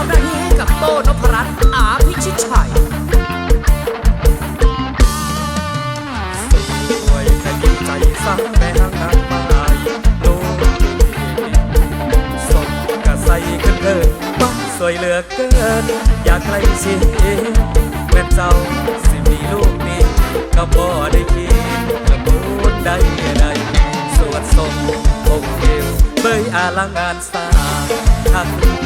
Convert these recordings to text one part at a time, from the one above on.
อบด้นนี้กับโต้นพรัตน์อาพิชิตชัยสวยแต่ดีใจสร้างแม่นางนางไม้โลสมกระใสกันเกินมันสวยเหลือเกิน อยากใครชิดแม่เจ้าสิมีลูกนี้ก็บ่ได้ทีกระมูดได้ไดสวดสมองเอวเบยอาลังงานสางทัก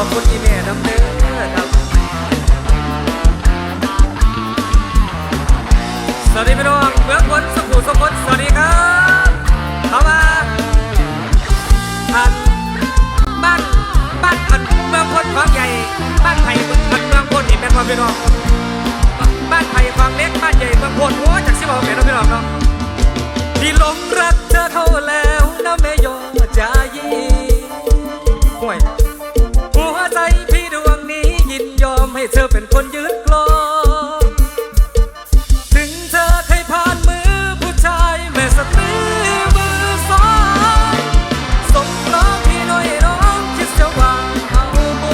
ขอบคุณที่แม่ดำเนื้อครับ สวัสดีพี่น้องเบื้องบนสุขุมสุขุรสวัสดีครับเข้ามาอันบ้านบ้านอันเมืองคนความใหญ่ บ้านไผ่อันเมืองคนนี่เป็นควพี่น้องบ้านไทยความเล็กบ้านใหญ่เมืองคนหัวจากชิบะเป็นน้องพี่น้องเนาะที่หลงรักเธอเข้าแล้วนะแม่ยอใจห่วย เธอเป็นคนยืนกลอถึงเธอเคยผ่านมือผู้ชายแม่สตรีมือสองสมรักที่น้อยร้องคิดจะวางเอาโบ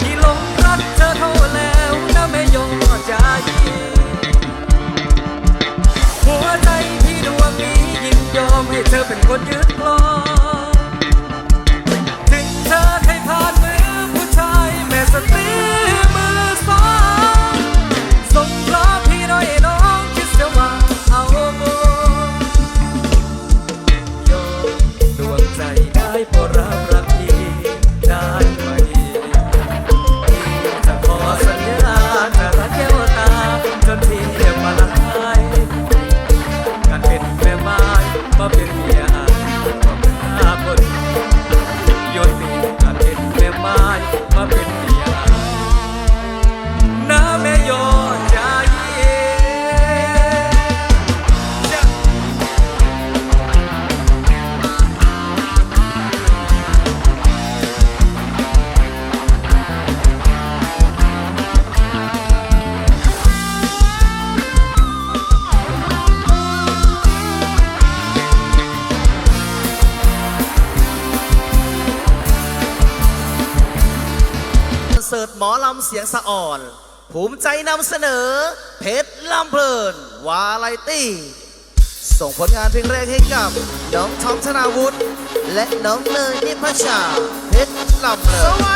ที่หลงรักเธอเท่าแล้วนะแม่ยงใจหัวใจที่ดวงนี้ยินยอมให้เธอเป็นคนยืนกลองำเสียงสะอ่อน ภูมิใจนำเสนอ เพชรลำเพลิน วาไรตี้ ส่งผลงานเพลงแรกให้กับ น้องทอมธนาวุฒิและน้องเนยนิพชา เพชรลำเพลิน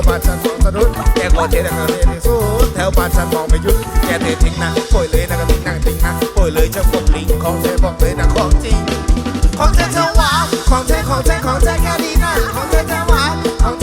วบ้านฉันมองสะดุดแกโคเทนักเท่ที่สุดแถวบ้านฉันมองไม่หยุดแกเททิ้งนะปล่อยเลยนะก็ทิ้งนะทิ้งนะปล่อยเลยเจ้าพวกลิงของเธอบอกเลยนะของจริงของเธอจะหวานของเธอของเธอของเธอแค่ดีนะของเธอจะหวานของ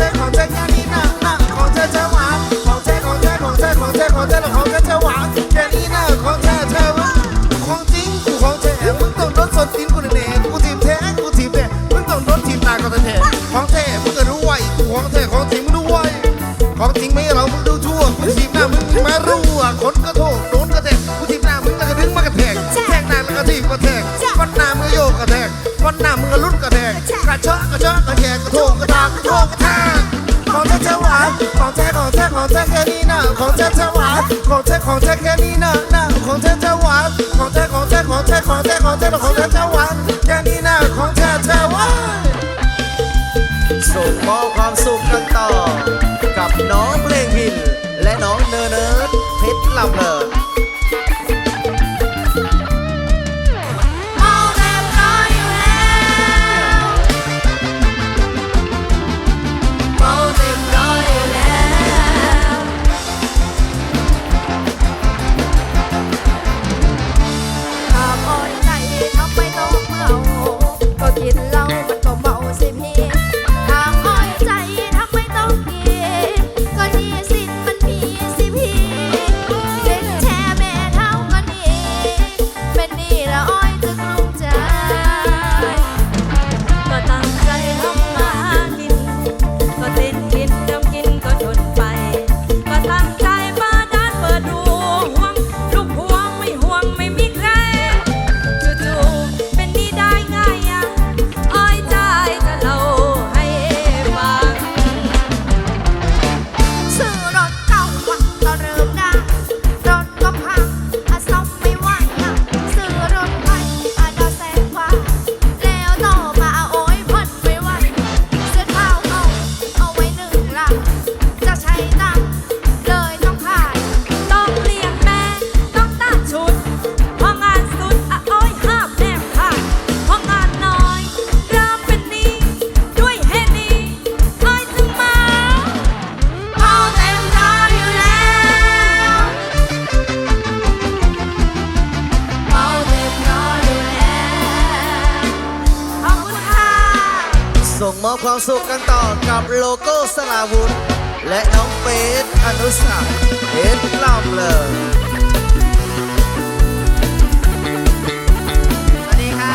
ระชากระเชาะกระแกกระโถกกระตากกระโถกกระทางของแท้จะหวานของแท้ของแท้ของแท้แค่นี้นะของแท้จะหวานของแท้ของแท้แค่นี้นะนะของแท้จะหวานของแท้ของแท้ของแท้ของแท้ของแท้ของแท้จะหวานแค่นี้นะของแท้จะหวานส่งมอบความสุขกันต่อกับน้อง สุขกันต่อกับโลโก้สลาวุธ และน้องเฟสอนุสักเพชรลำเลิศสวัสดีค่ะ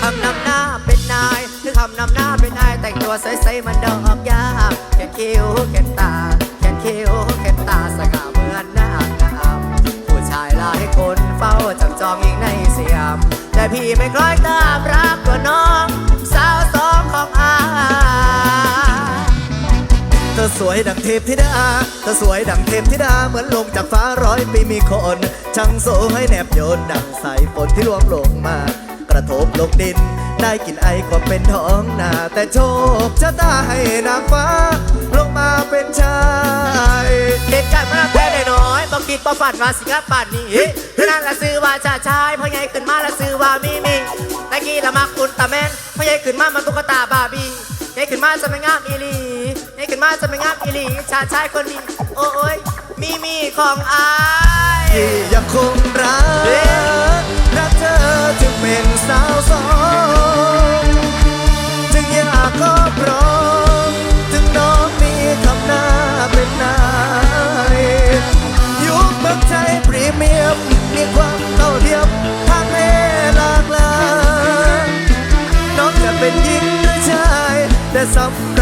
คำนำหน้าเป็นนายคือคำนำหน้าเป็นนาย แต่งตัวใสๆมันดอกยากแค่คิ้วแค่ตาแค่คิ้วแค่ตาสง่าเหมือนนางงามผู้ชายหลายคนเฝ้าจับจองยิงในสยาม พี่ไม่คล้อยตามรักตัวน้อง สาวสองของอาเธอสวยดังเทพธิดาเธอสวยดังเทพธิดาเหมือนลงจากฟ้าร้อยปีมีคนช่างโซให้แนบโยนดังสายฝนที่ร่วงลงมากระทบลงดิน ได้กลินไอความเป็นท้องนาแต่โชคชะตาให้นางฟ้า ลงมาเป็นชาย เด็กจัดมาแต่น้อยๆบอกคิดบ่ฝันว่าสิกลับป่านนี้นั่นละซื้อว่าชาชายพอใหญ่ขึ้นมาละซื้อว่ามีมิงตะกี้ละมักอุลตร้าแมนพอใหญ่ขึ้นมามันตุ๊กตาบาร์บี้ใหญ่ขึ้นมาจะไม่งามอีหลีใหญ่ขึ้นมาจะไม่งามอีหลีชาชายคนนี้โอ้ย มีมีของอายที่ยังคงรัก รักเธอจึงเป็นสาวสองจึงอยากก็พร้อมถึงน้องมีทำหน้าเป็นนายยุคเมืองไทยพรีเมียมมีความเท่าเทียมทางเพศหลากหลายน้องจะเป็นหญิงหรือชายแต่สำ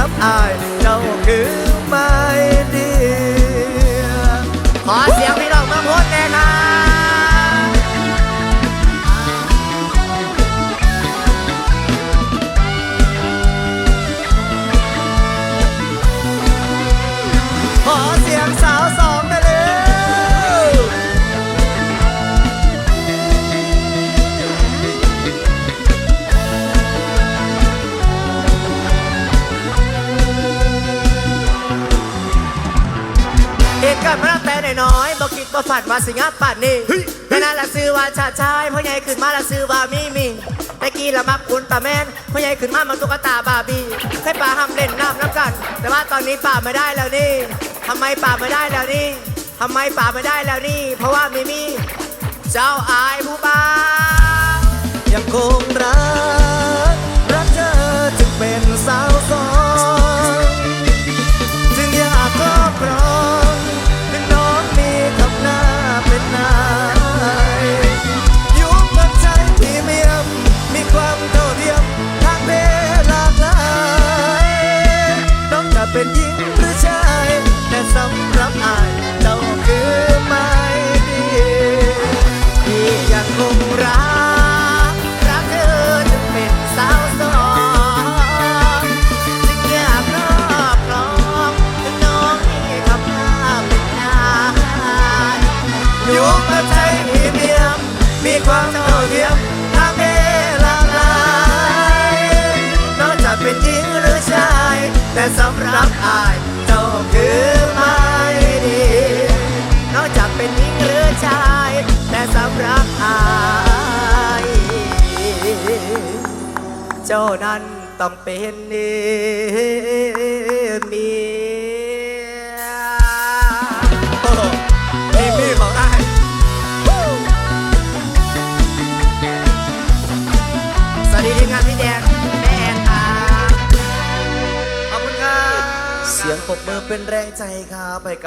บอกคิดว่าฝันว่าสิงาป่านนี้แต่นั่นละซื้อว่าชาติชายพ่อใหญ่ขึ้นมาละซื้อว่ามีมีตะกี้ละมักคุณตาแมนพ่อใหญ่ขึ้นมามันตุ๊กตาบาร์บี้เคยป่าห้ามเล่นน้ำน้ำกัน แต่ว่าตอนนี้ป่าไม่ได้แล้วนี่ทำไมป่าไม่ได้แล้วนี่ทำไมป่าไม่ได้แล้วนี่ เพราะว่ามีมีเจ้าอายผู้บ้ายังคงรัก สำหรับอายเจ้าคือไม่ดีที่ยังคงรัก รักเธอจะเป็นสาวสองจึงอยากรอบครองถึงน้องมีคำหน้าเป็นนายอยู่กับใจพรีเมียม มีความเท่าเทียมทางเพลาลายนอกจากเป็นหญิงหรือชาย แต่สำหรับอาย เป็นหญิงหรือชาย แต่สำหรับอายเจ้านั้นต้องเป็นเมียมีมีของอายสวัสดีทีมงานพี่แดงแม่แอนค่ะขอบคุณครับ เสียงปรบมือเป็นแรงใจครับให้กับ